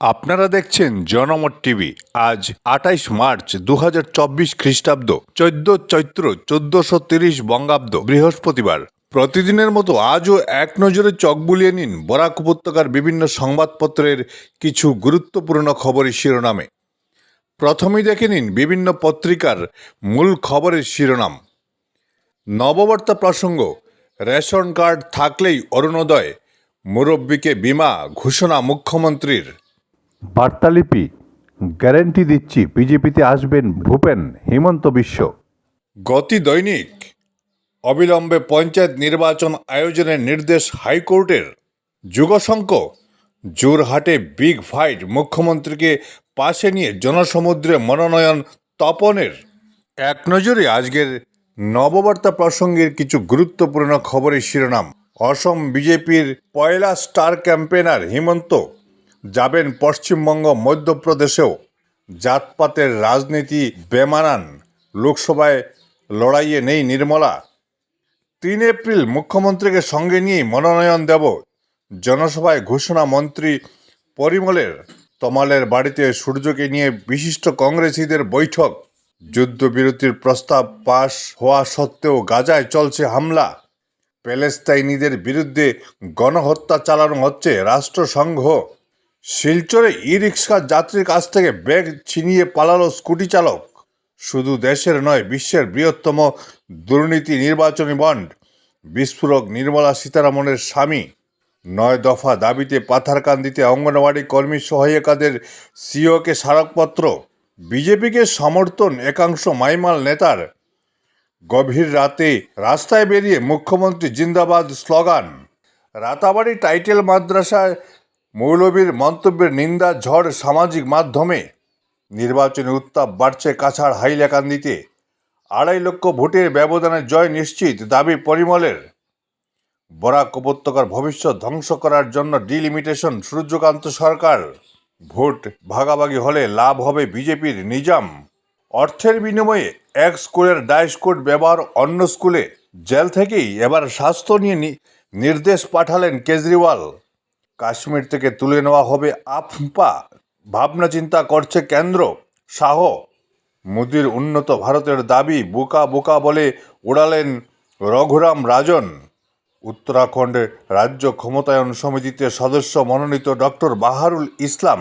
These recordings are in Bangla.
আপনারা দেখছেন জনমত টিভি। আজ আঠাইশ মার্চ দু হাজার চব্বিশ খ্রিস্টাব্দ, চোদ্দ চৈত্র চোদ্দশো তিরিশ বঙ্গাব্দ, বৃহস্পতিবার। প্রতিদিনের মতো আজও এক নজরে চক বুলিয়ে নিন বরাক উপত্যকার বিভিন্ন সংবাদপত্রের কিছু গুরুত্বপূর্ণ খবরের শিরোনামে। প্রথমেই দেখে নিন বিভিন্ন পত্রিকার মূল খবরের শিরোনাম। নববার্তা প্রসঙ্গ, রেশন কার্ড থাকলেই অরুণোদয়, মুরব্বীকে বিমা ঘোষণা মুখ্যমন্ত্রীর। বার্তালিপি গ্যারেন্টি দিচ্ছি বিজেপিতে আসবেন ভূপেন হিমন্ত বিশ্ব। গতি দৈনিক, অবিলম্বে পঞ্চায়েত নির্বাচন আয়োজনের নির্দেশ হাইকোর্টের। যুগশঙ্ক জোরহাটে বিগ ফাইট মুখ্যমন্ত্রীকে পাশে নিয়ে জনসমুদ্রে মনোনয়ন তপনের। এক নজরে আজকের নববার্তা প্রসঙ্গের কিছু গুরুত্বপূর্ণ খবরের শিরোনাম। অসম বিজেপির পয়লা স্টার ক্যাম্পেনার হিমন্ত যাবেন পশ্চিমবঙ্গ, মধ্যপ্রদেশেও। জাতপাতের রাজনীতি বেমানান লোকসভায় লড়াইয়ে নেই নির্মলা। তিন এপ্রিল মুখ্যমন্ত্রীকে সঙ্গে নিয়েই মনোনয়ন দেব। জনসভায় ঘোষণা মন্ত্রী পরিমলের। তমালের বাড়িতে সূর্যকে নিয়ে বিশিষ্ট কংগ্রেসীদের বৈঠক। যুদ্ধবিরতির প্রস্তাব পাশ হওয়া সত্ত্বেও গাজায় চলছে হামলা। প্যালেস্তাইনিদের বিরুদ্ধে গণহত্যা চালানো হচ্ছে রাষ্ট্রসংঘ। শিলচরে ই রিক্সা যাত্রীর কাছ থেকে ব্যাগ ছিনিয়ে পালালো স্কুটি চালক। শুধু দেশের নয়, বিশ্বের বৃহত্তম দুর্নীতি নির্বাচনী বন্ড, বিস্ফোরক নির্মলা সীতারামনের স্বামী। নয় দফা দাবিতে পাথারকান্দিতে অঙ্গনওয়াড়ি কর্মী সহায়িকাদের সিওকে স্মারকপত্র। বিজেপিকে সমর্থন একাংশ মাইমাল নেতার। গভীর রাতে রাস্তায় বেরিয়ে মুখ্যমন্ত্রী জিন্দাবাদ স্লোগান। রাতাবাড়ি টাইটেল মাদ্রাসায় মৌলবীর মন্তব্যের নিন্দা, ঝড় সামাজিক মাধ্যমে। নির্বাচনী উত্তাপ বাড়ছে কাছাড় হাইলাকান্দিতে। আড়াই লক্ষ ভোটের ব্যবধানে জয় নিশ্চিত দাবি পরিমলের। বরাক উপত্যকার ভবিষ্যৎ ধ্বংস করার জন্য ডিলিমিটেশন, সূর্যকান্ত সরকার। ভোট ভাগাভাগি হলে লাভ হবে বিজেপির নিজাম। অর্থের বিনিময়ে এক স্কুলের ডাই স্কুল ব্যবহার অন্য স্কুলে। জেল থেকেই এবার স্বাস্থ্য নিয়ে নির্দেশ পাঠালেন কেজরিওয়াল। কাশ্মীর থেকে তুলে নেওয়া হবে আফপা ভাবনা চিন্তা করছে কেন্দ্র। শাহ মোদির উন্নত ভারতের দাবি বোকা বোকা বলে উড়ালেন রঘুরাম রাজন। উত্তরাখণ্ডে রাজ্য ক্ষমতায়ন সমিতিতে সদস্য মনোনীত ডক্টর বাহারুল ইসলাম।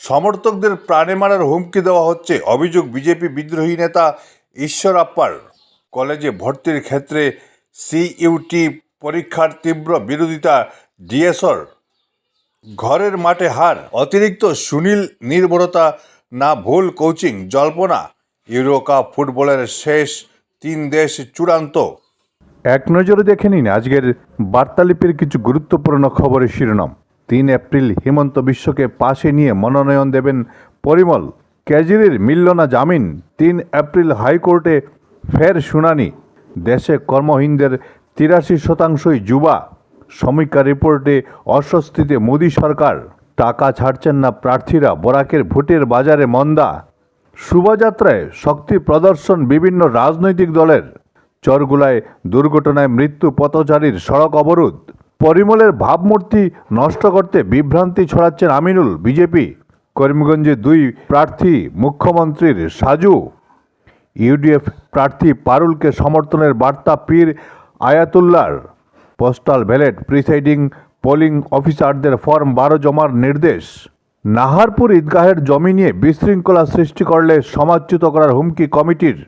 সমর্থকদের প্রাণে মারার হুমকি দেওয়া হচ্ছে, অভিযোগ বিজেপি বিদ্রোহী নেতা ঈশ্বর আপ্পার। কলেজে ভর্তির ক্ষেত্রে সিইউটি পরীক্ষার তীব্র বিরোধিতা ডিএসর ঘরের মাঠে হার, অতিরিক্ত সুনীল নির্ভরতা না ভুল কোচিং জল্পনা। ইউরো কাপ ফুটবলের শেষ তিন দেশ চূড়ান্ত। এক নজরে দেখে নিন আজকের বার্তালিপির কিছু গুরুত্বপূর্ণ খবরের শিরোনাম। তিন এপ্রিল হিমন্ত বিশ্বকে পাশে নিয়ে মনোনয়ন দেবেন পরিমল। কেজরির মিলল না জামিন, তিন এপ্রিল হাইকোর্টে ফের শুনানি। দেশে কর্মহীনদের তিরাশি শতাংশই যুবা। সমীক্ষা রিপোর্টে অস্বস্তিতে মোদী সরকার, টাকা ছাড়ছেন না প্রার্থীরা বরাকের ভোটের বাজারে মন্দা। শোভাযাত্রায় শক্তি প্রদর্শন বিভিন্ন রাজনৈতিক দলের। চরগুলায় দুর্ঘটনায় মৃত্যু পথচারীর সড়ক অবরোধ। পরিমলের ভাবমূর্তি নষ্ট করতে বিভ্রান্তি ছড়াচ্ছেন আমিনুল, বিজেপি। করিমগঞ্জে দুই প্রার্থী মুখ্যমন্ত্রীর সাজু। ইউডিএফ প্রার্থী পারুলকে সমর্থনের বার্তা পীর আয়াতুল্লার পোস্টাল ব্যালেট প্রিসাইডিং পোলিং অফিসারদের ফর্ম বারো জমার নির্দেশ। নাহারপুর ঈদগাহের জমি নিয়ে বিশৃঙ্খলা সৃষ্টি করলে সমাজচ্যুত করার হুমকি কমিটির।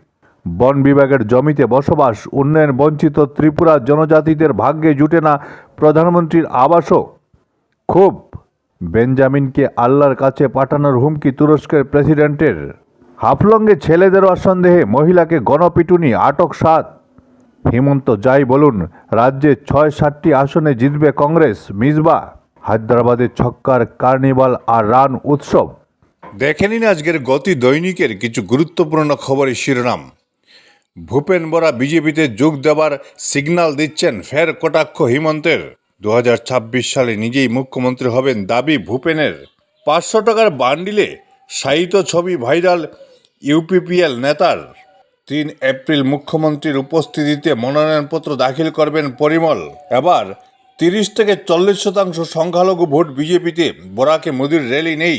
বন বিভাগের জমিতে বসবাস, উন্নয়ন বঞ্চিত ত্রিপুরা জনজাতিদের ভাগ্যে জুটে না প্রধানমন্ত্রীর আবাসও। খুব। বেঞ্জামিনকে আল্লাহর কাছে পাঠানোর হুমকি তুরস্কের প্রেসিডেন্টের। হাফলঙ্গে ছেলে দেওয়ার সন্দেহে মহিলাকে গণপিটুনি আটক সাত। হিমন্ত, যাই বলুন, রাজ্যে ছয় সাতটি আসনে জিতবে কংগ্রেস, মিসবা। হায়দ্রাবাদের ছক্কার কার্নিভাল আর রান উৎসব। দেখে নিন আজকের গতি দৈনিকের কিছু গুরুত্বপূর্ণ খবরের শিরোনাম? ভূপেন বরা বিজেপিতে যোগ দেওয়ার সিগন্যাল দিচ্ছেন ফের কটাক্ষ হিমন্তের। দু হাজার ছাব্বিশ সালে নিজেই মুখ্যমন্ত্রী হবেন দাবি ভূপেনের। পাঁচশো টাকার বান্ডিলে সাহিত্য ছবি ভাইরাল ইউপিপিএল নেতার। তিন এপ্রিল মুখ্যমন্ত্রীর উপস্থিতিতে মনোনয়নপত্র দাখিল করবেন পরিমল। এবার তিরিশ থেকে চল্লিশ শতাংশ সংখ্যালঘু ভোট বিজেপিতে, বরাকে মোদির র্যালি নেই।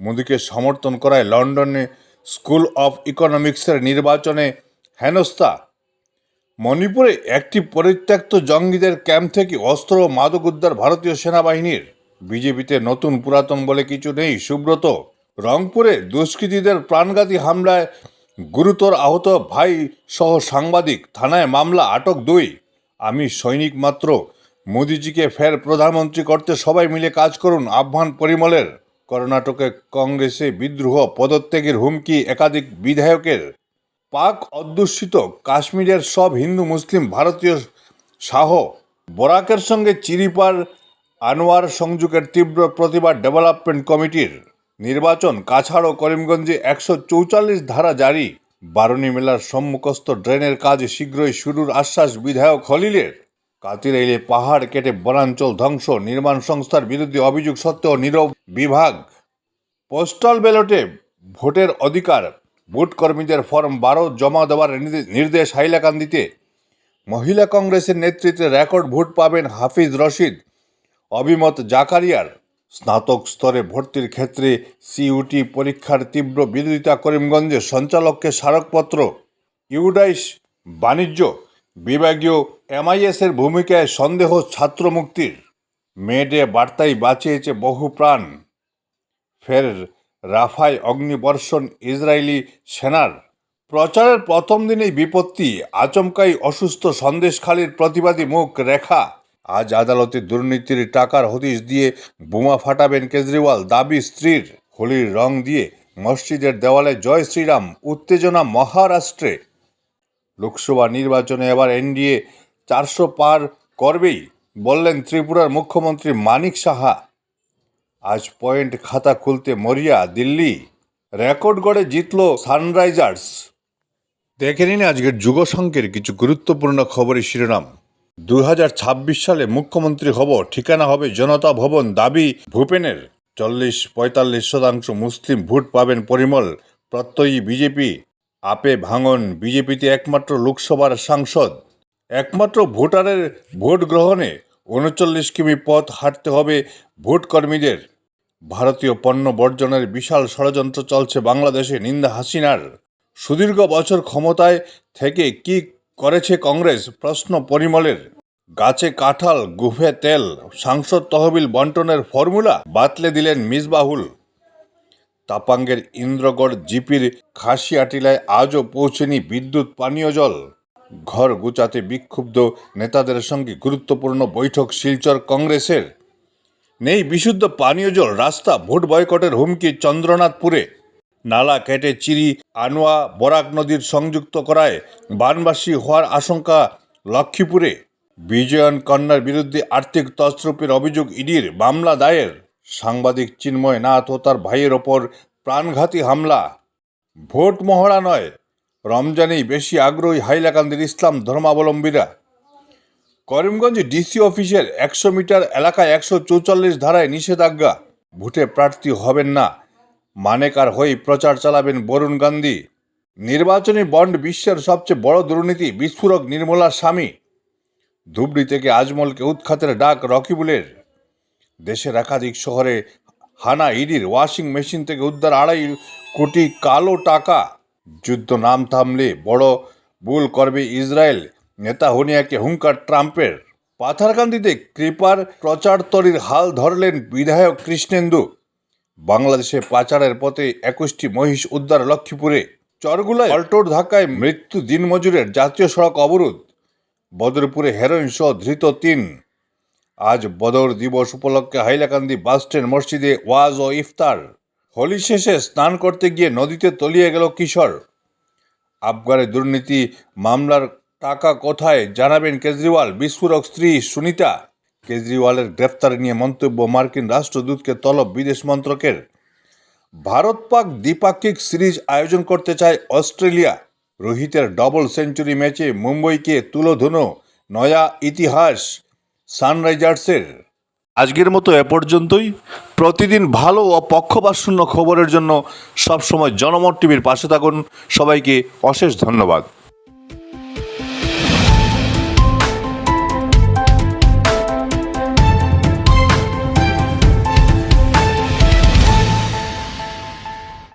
মোদিকে সমর্থন করায় লন্ডনে স্কুল অফ ইকোনমিক্সের নির্বাচনে হেনস্থা। মণিপুরে একটি পরিত্যক্ত জঙ্গিদের ক্যাম্প থেকে অস্ত্র ও মাদক উদ্ধার ভারতীয় সেনাবাহিনীর। বিজেপিতে নতুন পুরাতন বলে কিছু নেই, সুব্রত। রংপুরে দুষ্কৃতীদের প্রাণঘাতী হামলায় গুরুতর আহত ভাই সহ সাংবাদিক থানায় মামলা আটক দুই। আমি সৈনিক মাত্র। মোদিজিকে ফের প্রধানমন্ত্রী করতে সবাই মিলে কাজ করুন, আহ্বান পরিমলের। কর্ণাটকে কংগ্রেসে বিদ্রোহ, পদত্যাগের হুমকি, একাধিক বিধায়কের পাক অধ্যুষিত, কাশ্মীরের সব হিন্দু, মুসলিম, ভারতীয় শাহ বরাকের সঙ্গে চিরিপার আনোয়ার সংযোগের তীব্র প্রতিবাদ ডেভেলপমেন্ট কমিটির। নির্বাচন কাছাড় ও করিমগঞ্জে একশো চৌচল্লিশ ধারা জারি। বারুণী মেলার সম্মুখস্থ ড্রেনের কাজ শীঘ্রই শুরুর আশ্বাস বিধায়ক হলিলের কাতিরাইলে পাহাড় কেটে বনাঞ্চল ধ্বংস, নির্মাণ সংস্থার বিরুদ্ধে অভিযোগ সত্ত্বেও নীরব বিভাগ। পোস্টাল ব্যালটে ভোটের অধিকার ভোট কর্মীদের ফর্ম বারো জমা দেওয়ার নির্দে- নির্দেশ হাইলাকান্দিতে। মহিলা কংগ্রেসের নেতৃত্বে রেকর্ড ভোট পাবেন হাফিজ রশিদ। অভিমত জাকারিয়ার। স্নাতক স্তরে ভর্তির ক্ষেত্রে সিইউটি পরীক্ষার তীব্র বিরোধিতা করিমগঞ্জে সঞ্চালককে স্মারকপত্র। ইউডাইস বাণিজ্য বিভাগীয় এমআইএসের ভূমিকায় সন্দেহ ছাত্র মুক্তির। মেডে বার্তায় বাঁচিয়েছে বহু প্রাণ। ফের রাফায় অগ্নিবর্ষণ ইসরায়েলি সেনার। প্রচারের প্রথম দিনেই বিপত্তি, আচমকাই অসুস্থ সন্দেশখালীর প্রতিবাদী মুখ রেখা। আজ আদালতে দুর্নীতির টাকার হদিশ দিয়ে বোমা ফাটাবেন কেজরিওয়াল, দাবি স্ত্রীর। হোলির রং দিয়ে মসজিদের দেওয়ালে জয় শ্রীরাম, উত্তেজনা মহারাষ্ট্রে। লোকসভা নির্বাচনে এবার এনডিএ চারশো পার করবেই, বললেন ত্রিপুরার মুখ্যমন্ত্রী মানিক সাহা। আজ পয়েন্ট খাতা খুলতে মরিয়া, দিল্লি। রেকর্ড গড়ে জিতল সানরাইজার্স। দেখে নিন আজকের যুগসংখ্যের কিছু গুরুত্বপূর্ণ খবরের শিরোনাম। দু হাজার ছাব্বিশ সালে মুখ্যমন্ত্রী হব ঠিকানা হবে জনতা ভবন দাবি ভূপেনের। চল্লিশ পঁয়তাল্লিশ শতাংশ মুসলিম ভোট পাবেন পরিমল, প্রত্যয়ী বিজেপি, আপে ভাঙন বিজেপিতে একমাত্র লোকসভার সাংসদ। একমাত্র ভোটারের ভোট গ্রহণে উনচল্লিশ কিমি পথ হাঁটতে হবে ভোট কর্মীদের ভারতীয় পণ্য বর্জনের বিশাল ষড়যন্ত্র চলছে বাংলাদেশে, নিন্দা হাসিনার। সুদীর্ঘ বছর ক্ষমতায় থেকে কি করেছে কংগ্রেস প্রশ্ন পরিমলের। গাছে কাঁঠাল গুফে তেল, সাংসদ তহবিল বন্টনের ফর্মুলা বাতলে দিলেন মিসবাহুল। তাপাঙ্গের ইন্দ্রগড় জিপির খাসিয়াটিলায় আজও পৌঁছেনি বিদ্যুৎ পানীয় জল। ঘর গুচাতে বিক্ষুব্ধ নেতাদের সঙ্গে গুরুত্বপূর্ণ বৈঠক শিলচর কংগ্রেসের। নেই বিশুদ্ধ পানীয় জল, রাস্তা, ভোট বয়কটের হুমকি চন্দ্রনাথপুরে। নালা কেটে চিরি আনোয়া বরাক নদীর সংযুক্ত করায় বানবাসী হওয়ার আশঙ্কা লক্ষ্মীপুরে। বিজয়ন কন্যার বিরুদ্ধে আর্থিক তছরূপের অভিযোগ ইডির মামলা দায়ের। সাংবাদিক চিন্ময় নাথ ও তার ভাইয়ের ওপর প্রাণঘাতী হামলা। ভোট মহড়া নয়, রমজানেই বেশি আগ্রহী হাইলাকান্দির ইসলাম ধর্মাবলম্বীরা। করিমগঞ্জ ডিসি অফিসের একশো মিটার এলাকায় একশো চৌচল্লিশ ধারায় নিষেধাজ্ঞা। ভোটে প্রার্থী হবেন না। মানেকার হয়ে প্রচার চালাবেন বরুণ গান্ধী। নির্বাচনী বন্ড বিশ্বের সবচেয়ে বড় দুর্নীতি, বিস্ফোরক নির্মলার স্বামী। ধুবড়ি থেকে আজমলকে উৎখাতের ডাক রকিবুলের দেশের একাধিক শহরে হানা ইডির ওয়াশিং মেশিন থেকে উদ্ধার আড়াই কোটি কালো টাকা। যুদ্ধ নাম থামলে বড় ভুল করবে ইসরায়েল। নেতা হুনিয়াকে হুঙ্কার ট্রাম্পের। পাথারকান্দিতে কৃপার প্রচারতরীর হাল ধরলেন বিধায়ক কৃষ্ণেন্দু। বাংলাদেশে পাচারের পথে একুশটি মহিষ উদ্ধার লক্ষ্মীপুরে। চরগুলায় অল্টোর ধাক্কায় মৃত্যু দিনমজুরের জাতীয় সড়ক অবরোধ। বদরপুরে হেরোইন সহ ধৃত তিন। আজ বদর দিবস উপলক্ষে হাইলাকান্দি বাসস্ট্যান্ড মসজিদে ওয়াজ ও ইফতার। হোলি শেষে স্নান করতে গিয়ে নদীতে তলিয়ে গেল কিশোর। আফগারে দুর্নীতি মামলার টাকা কোথায় জানাবেন কেজরিওয়াল, বিস্ফোরক স্ত্রী সুনিতা। কেজরিওয়ালের গ্রেফতার নিয়ে মন্তব্য মার্কিন রাষ্ট্রদূতকে তলব বিদেশ মন্ত্রকের। ভারত পাক দ্বিপাক্ষিক সিরিজ আয়োজন করতে চায় অস্ট্রেলিয়া। রোহিতের ডবল সেঞ্চুরি ম্যাচে মুম্বইকে তুলোধুনো নয়া ইতিহাস সানরাইজার্সের। আজকের মতো এ পর্যন্তই। প্রতিদিন ভালো ও পক্ষপাতশূন্য খবরের জন্য সবসময় জনমত টিভির পাশে থাকুন। সবাইকে অশেষ ধন্যবাদ।